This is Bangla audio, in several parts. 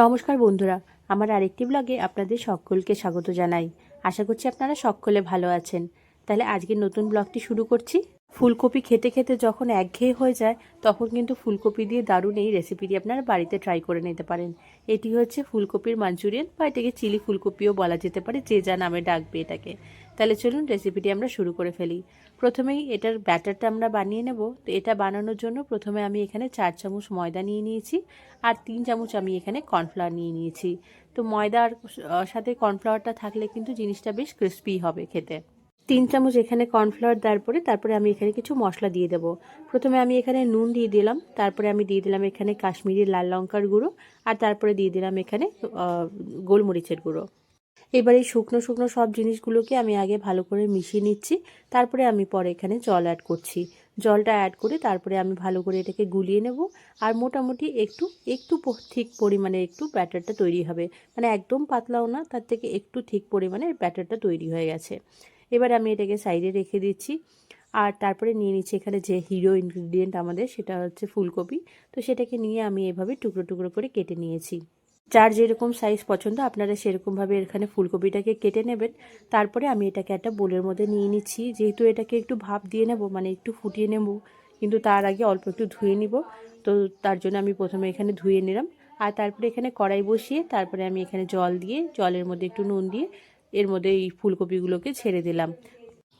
নমস্কার বন্ধুরা, আমার আরেকটি ব্লগে আপনাদের সকলকে স্বাগত জানাই। আশা করছি আপনারা সকলে ভালো আছেন। তাহলে আজকের নতুন ব্লগটি শুরু করছি। ফুলকপি খেতে খেতে যখন একঘেয়ে হয়ে যায়, তখন কিন্তু ফুলকপি দিয়ে দারুণ এই রেসিপিটি আপনারা বাড়িতে ট্রাই করে নিতে পারেন। এটি হচ্ছে ফুলকপির মাঞ্চুরিয়ান বা এটাকে চিলি ফুলকপিও বলা যেতে পারে, যে যা নামে ডাকবে এটাকে। তাহলে চলুন রেসিপিটি আমরা শুরু করে ফেলি। প্রথমেই এটার ব্যাটারটা আমরা বানিয়ে নেব। তো এটা বানানোর জন্য প্রথমে আমি এখানে চার চামচ ময়দা নিয়ে নিয়েছি আর তিন চামচ আমি এখানে কর্নফ্লাওয়ার নিয়ে নিয়েছি। তো ময়দার সাথে কর্নফ্লাওয়ারটা থাকলে কিন্তু জিনিসটা বেশ ক্রিস্পি হবে খেতে। তিন চামচ এখানে কর্নফ্লাওয়ার দেওয়ার পরে তারপরে আমি এখানে কিছু মশলা দিয়ে দেবো। প্রথমে আমি এখানে নুন দিয়ে দিলাম, তারপরে আমি দিয়ে দিলাম এখানে কাশ্মীরি লাল লঙ্কার গুঁড়ো, আর তারপরে দিয়ে দিলাম এখানে গোলমরিচের গুঁড়ো। এবার এই শুকনো শুকনো সব জিনিসগুলোকে আমি আগে ভালো করে মিশিয়ে নিচ্ছি, তারপরে আমি পরে এখানে জল অ্যাড করছি। জলটা অ্যাড করে তারপরে আমি ভালো করে এটাকে গুলিয়ে নেব, আর মোটামুটি একটু একটু ঠিক পরিমাণে একটু ব্যাটারটা তৈরি হবে। মানে একদম পাতলাও না, তার থেকে একটু ঠিক পরিমাণে ব্যাটারটা তৈরি হয়ে গেছে। এবার আমি এটাকে সাইডে রেখে দিচ্ছি। আর তারপরে নিয়ে নিচ্ছি এখানে যে হিরো ইনগ্রিডিয়েন্ট আমাদের, সেটা হচ্ছে ফুলকপি। তো সেটাকে নিয়ে আমি এভাবে টুকরো টুকরো করে কেটে নিয়েছি। যার যেরকম সাইজ পছন্দ, আপনারা সেরকমভাবে এখানে ফুলকপিটাকে কেটে নেবেন। তারপরে আমি এটাকে একটা বোলের মধ্যে নিয়ে নিচ্ছি। যেহেতু এটাকে একটু ভাপ দিয়ে নেব মানে একটু ফুটিয়ে নেব, কিন্তু তার আগে অল্প একটু ধুয়ে নিব। তো তার জন্য আমি প্রথমে এখানে ধুয়ে নিলাম। আর তারপরে এখানে কড়াই বসিয়ে তারপরে আমি এখানে জল দিয়ে, জলের মধ্যে একটু নুন দিয়ে এর মধ্যে এই ফুলকপিগুলোকে ছেড়ে দিলাম।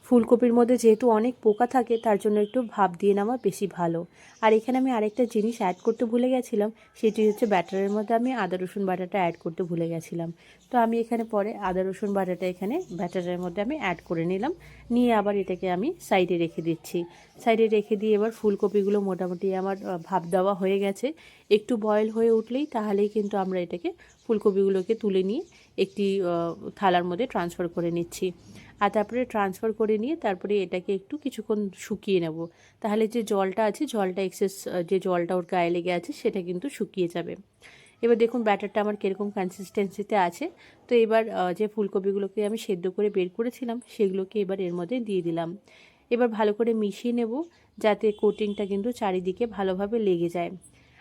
ফুলকপির মধ্যে যেহেতু অনেক পোকা থাকে, তার জন্য একটু ভাপ দিয়ে নেওয়া বেশি ভালো। আর এখানে আমি আরেকটা জিনিস অ্যাড করতে ভুলে গেছিলাম, সেটি হচ্ছে ব্যাটারের মধ্যে আমি আদা, রসুন বাটাটা অ্যাড করতে ভুলে গেছিলাম। তো আমি এখানে পরে আদা, রসুন বাটাটা এখানে ব্যাটারের মধ্যে আমি অ্যাড করে নিলাম। নিয়ে আবার এটাকে আমি সাইডে রেখে দিচ্ছি। সাইডে রেখে দিয়ে এবার ফুলকপিগুলো মোটামুটি আমার ভাপ দেওয়া হয়ে গেছে। একটু বয়েল হয়ে উঠলেই তাহলেই কিন্তু আমরা এটাকে ফুলকপিগুলোকে তুলে নিয়ে একটি থালার মধ্যে ট্রান্সফার করে নিচ্ছি। আর তারপরে ট্রান্সফার করে নিয়ে তারপরে এটাকে একটু কিছুক্ষণ শুকিয়ে নেব। তাহলে যে জলটা আছে, জলটা এক্সেস যে জলটা ওর গায়ে লেগে আছে, সেটা কিন্তু শুকিয়ে যাবে। এবার দেখুন ব্যাটারটা আমার কীরকম কনসিস্টেন্সিতে আছে। তো এবার যে ফুলকপিগুলোকে আমি সেদ্ধ করে বের করেছিলাম, সেগুলোকে এবার এর মধ্যে দিয়ে দিলাম। এবার ভালো করে মিশিয়ে নেব, যাতে কোটিংটা কিন্তু চারিদিকে ভালোভাবে লেগে যায়।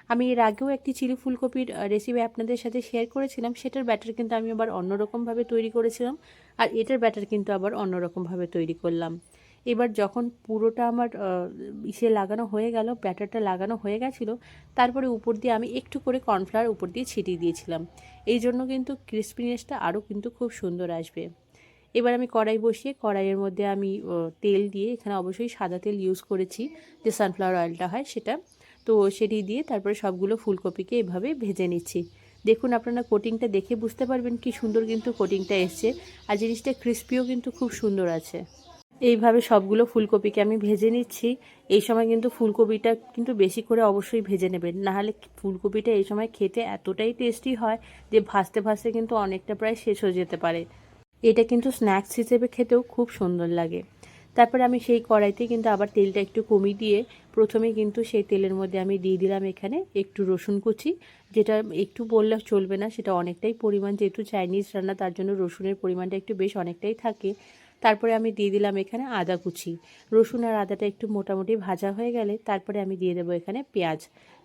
আমি এর আগেও একটি চিলি ফুলকপির রেসিপি আপনাদের সাথে শেয়ার করেছিলাম, সেটার ব্যাটার কিন্তু আমি আবার অন্যরকমভাবে তৈরি করেছিলাম, আর এটার ব্যাটার কিন্তু আবার অন্যরকমভাবে তৈরি করলাম। এবার যখন পুরোটা আমার ইসে লাগানো হয়ে গেল ব্যাটারটা লাগানো হয়ে গেছিল, তারপরে উপর দিয়ে আমি একটু করে কর্নফ্লাওয়ার উপর দিয়ে ছিটিয়ে দিয়েছিলাম। এই জন্য কিন্তু ক্রিসপিনেসটা আরও কিন্তু খুব সুন্দর আসবে। এবার আমি কড়াই বসিয়ে, কড়াইয়ের মধ্যে আমি তেল দিয়ে এখানে অবশ্যই সাদা তেল ইউজ করেছি, যে সানফ্লাওয়ার অয়েলটা হয় সেটা তো সেটি দিয়ে তারপরে সবগুলো ফুলকপিকে এভাবে ভেজে নিচ্ছি। দেখুন আপনারা কোটিংটা দেখে বুঝতে পারবেন কি সুন্দর কিন্তু কোটিংটা এসছে আর জিনিসটা ক্রিস্পিও কিন্তু খুব সুন্দর আছে। এইভাবে সবগুলো ফুলকপিকে আমি ভেজে নিচ্ছি। এই সময় কিন্তু ফুলকপিটা কিন্তু বেশি করে অবশ্যই ভেজে নেবেন। নাহলে ফুলকপিটা এই সময় খেতে এতটাই টেস্টি হয় যে ভাজতে ভাজতে কিন্তু অনেকটা প্রায় শেষ হয়ে যেতে পারে। এটা কিন্তু স্ন্যাক্স হিসেবে খেতেও খুব সুন্দর লাগে। তারপরে আমি সেই কড়াইতে কিন্তু আবার তেলটা একটু কমিয়ে দিয়ে প্রথমে কিন্তু সেই তেলের মধ্যে আমি দিয়ে দিলাম এখানে একটু রসুন কুচি, যেটা একটু বললে চলবে না, সেটা অনেকটাই পরিমাণ, যেহেতু চাইনিজ রান্না তার জন্য রসুনের পরিমাণটা একটু বেশ অনেকটাই থাকে। তারপরে আমি দিয়ে দিলাম এখানে আদা কুচি। রসুন আর আদাটা একটু মোটামুটি ভাজা হয়ে গেলে তারপরে আমি দিয়ে দেবো এখানে পেঁয়াজ।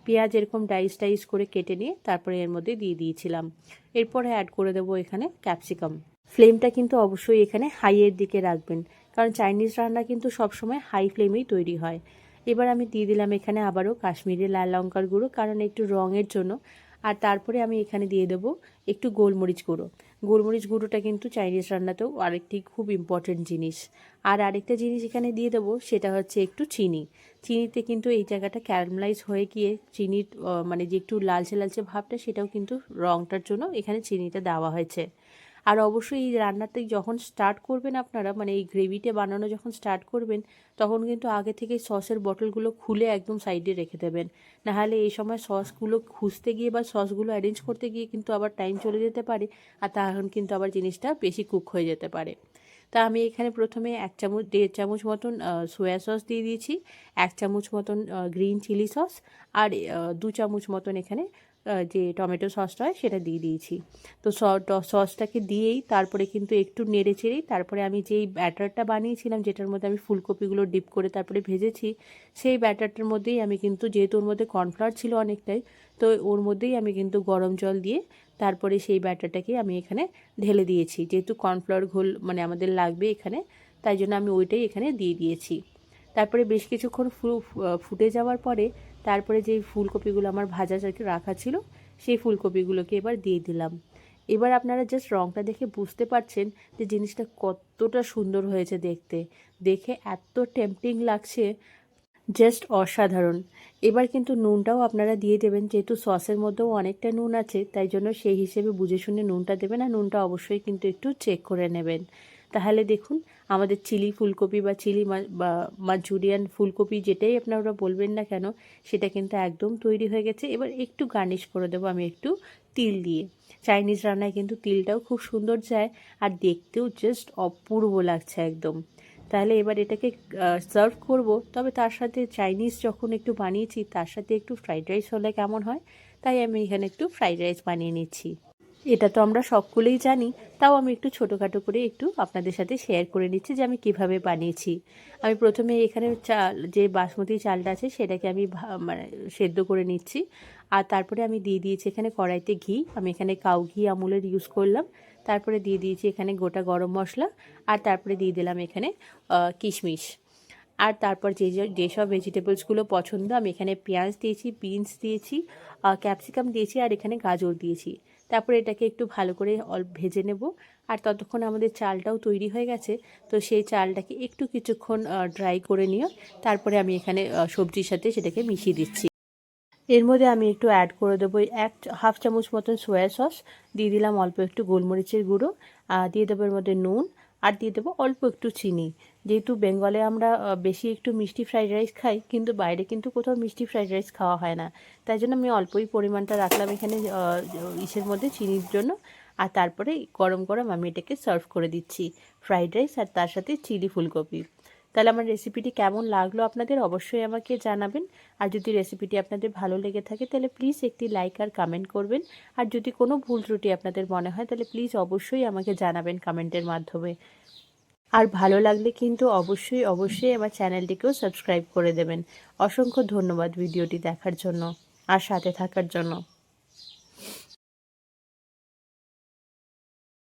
পেঁয়াজ এরকম ডাইস টাইস করে কেটে নিয়ে তারপরে এর মধ্যে দিয়ে দিয়েছিলাম। এরপরে অ্যাড করে দেবো এখানে ক্যাপসিকাম ফ্লেমটা কিন্তু অবশ্যই এখানে হাইয়ের দিকে রাখবেন। কারণ চাইনিজ রান্না কিন্তু সবসময় হাই ফ্লেমেই তৈরি হয়। এবার আমি দিয়ে দিলাম এখানে আবারও কাশ্মীরি লাল লঙ্কার গুঁড়ো, কারণ একটু রঙের জন্য। আর তারপরে আমি এখানে দিয়ে দেবো একটু গোলমরিচ গুঁড়ো। গোলমরিচ গুঁড়োটা কিন্তু চাইনিজ রান্নাতেও আরেকটি খুব ইম্পর্টেন্ট জিনিস। আর আরেকটা জিনিস এখানে দিয়ে দেবো, সেটা হচ্ছে একটু চিনি। চিনিতে কিন্তু এই জায়গাটা ক্যারামেলাইজ হয়ে গিয়ে চিনির মানে যে একটু লালচে লালচে ভাবটা, সেটাও কিন্তু রঙটার জন্য এখানে চিনিটা দেওয়া হয়েছে। আর অবশ্যই এই রান্নাটা যখন স্টার্ট করবেন আপনারা মানে এই গ্রেভিটা বানানো যখন স্টার্ট করবেন, তখন কিন্তু আগে থেকে সসের বটলগুলো খুলে একদম সাইডে রেখে দেবেন। নাহলে এই সময় সসগুলো খুঁজতে গিয়ে বা সসগুলো অ্যারেঞ্জ করতে গিয়ে কিন্তু আবার টাইম চলে যেতে পারে, আর তখন কিন্তু আবার জিনিসটা বেশি কুক হয়ে যেতে পারে। তা আমি এখানে প্রথমে এক চামচ, দেড় চামচ মতন সোয়া সস দিয়ে দিয়েছি, এক চামচ মতন গ্রিন চিলি সস আর দু চামচ মতন এখানে যে টমেটো সসটা হয় সেটা দিয়ে দিয়েছি। তো সসটাকে দিয়েই তারপরে কিন্তু একটু নেড়ে চেড়েই তারপরে আমি যেই ব্যাটারটা বানিয়েছিলাম যেটার মধ্যে আমি ফুলকপিগুলো ডিপ করে তারপরে ভেজেছি, সেই ব্যাটারটার মধ্যেই আমি কিন্তু, যেহেতু ওর মধ্যে কর্নফ্লাওয়ার ছিল অনেকটাই, তো ওর মধ্যেই আমি কিন্তু গরম জল দিয়ে তারপরে সেই ব্যাটারটাকে আমি এখানে ঢেলে দিয়েছি। যেহেতু কর্নফ্লাওয়ার ঘোল মানে আমাদের লাগবে এখানে, তাই জন্য আমি ওইটাই এখানে দিয়ে দিয়েছি। তারপরে বেশ কিছুক্ষণ ফুটে যাওয়ার পরে তারপরে যে ফুলকপিগুলো আমার ভাজা রাখা ছিল, সেই ফুলকপিগুলোকে এবার দিয়ে দিলাম। এবার আপনারা জাস্ট রঙটা দেখে বুঝতে পারছেন যে জিনিসটা কতটা সুন্দর হয়েছে দেখতে। দেখে এত টেম্পটিং লাগছে জাস্ট অসাধারণ। এবার কিন্তু নুনটাও আপনারা দিয়ে দেবেন, যেহেতু সসের মধ্যেও অনেকটা নুন আছে, তাই জন্য সেই হিসেবে বুঝে শুনে নুনটা দেবেন আর নুনটা অবশ্যই কিন্তু একটু চেক করে নেবেন। তাহলে দেখুন, আমাদের চিলি ফুলকপি বা চিলি বা মাঞ্চুরিয়ান ফুলকপি যেটাই আপনারা বলবেন না কেন, সেটা কিন্তু একদম তৈরি হয়ে গেছে। এবার একটু গার্নিশ করে দেবো আমি একটু তিল দিয়ে। চাইনিজ রান্নায় কিন্তু তিলটাও খুব সুন্দর যায়, আর দেখতেও জাস্ট অপূর্ব লাগছে একদম। তাহলে এবার এটাকে সার্ভ করব। তবে তার সাথে চাইনিজ যখন একটু বানিয়েছি, তার সাথে একটু ফ্রাইড রাইস হলে কেমন হয়? তাই আমি এখানে একটু ফ্রাইড রাইস বানিয়ে নিচ্ছি। এটা তো আমরা সকলেই জানি, তাও আমি একটু ছোটোখাটো করে একটু আপনাদের সাথে শেয়ার করে নিচ্ছি যে আমি কীভাবে বানিয়েছি। আমি প্রথমে এখানে চাল, যে বাসমতি চালটা আছে, সেটাকে আমি মানে সেদ্ধ করে নিচ্ছি। আর তারপরে আমি দিয়ে দিয়েছি এখানে কড়াইতে ঘি। আমি এখানে কাউ ঘি আমুলের ইউজ করলাম। তারপরে দিয়ে দিয়েছি এখানে গোটা গরম মশলা আর তারপরে দিয়ে দিলাম এখানে কিশমিশ। আর তারপর যে যেসব ভেজিটেবলসগুলো পছন্দ, আমি এখানে পেঁয়াজ দিয়েছি বিনস দিয়েছি ক্যাপসিকাম দিয়েছি আর এখানে গাজর দিয়েছি। তারপরে এটাকে একটু ভালো করে ভেজে নেব। আর ততক্ষণ আমাদের চালটাও তৈরি হয়ে গেছে, তো সেই চালটাকে একটু কিছুক্ষণ ড্রাই করে নিয়ে তারপরে আমি এখানে সবজির সাথে সেটাকে মিশিয়ে দিচ্ছি। এর মধ্যে আমি একটু অ্যাড করে দেবো এক হাফ চামচ মতন সয়া সস দিয়ে দিলাম অল্প একটু গোলমরিচের গুঁড়ো, আর দিয়ে দেবো এর মধ্যে নুন, আর দিয়ে দেবো অল্প একটু চিনি। যেহেতু বেঙ্গলে আমরা বেশি একটু মিষ্টি ফ্রাইড রাইস খাই, কিন্তু বাইরে কিন্তু কোথাও মিষ্টি ফ্রাইড রাইস খাওয়া হয় না। তাই জন্য আমি অল্পই পরিমাণটা রাখলাম এখানে ইসের মধ্যে চিনির জন্য। আর তারপরে গরম গরম আমি এটাকে সার্ভ করে দিচ্ছি ফ্রাইড রাইস আর তার সাথে চিলি ফুলকপি। তাহলে আমার রেসিপিটি কেমন লাগল আপনাদের অবশ্যই আমাকে জানাবেন। আর যদি রেসিপিটি আপনাদের ভালো লেগে থাকে তাহলে প্লিজ একটি লাইক আর কমেন্ট করবেন। আর যদি কোনো ভুল ত্রুটি আপনাদের মনে হয় তাহলে প্লিজ অবশ্যই আমাকে জানাবেন কমেন্টের মাধ্যমে। আর ভালো লাগলে কিন্তু অবশ্যই অবশ্যই আমার চ্যানেলটিকেও সাবস্ক্রাইব করে দেবেন। অসংখ্য ধন্যবাদ ভিডিওটি দেখার জন্য। আর সাথে থাকার জন্য।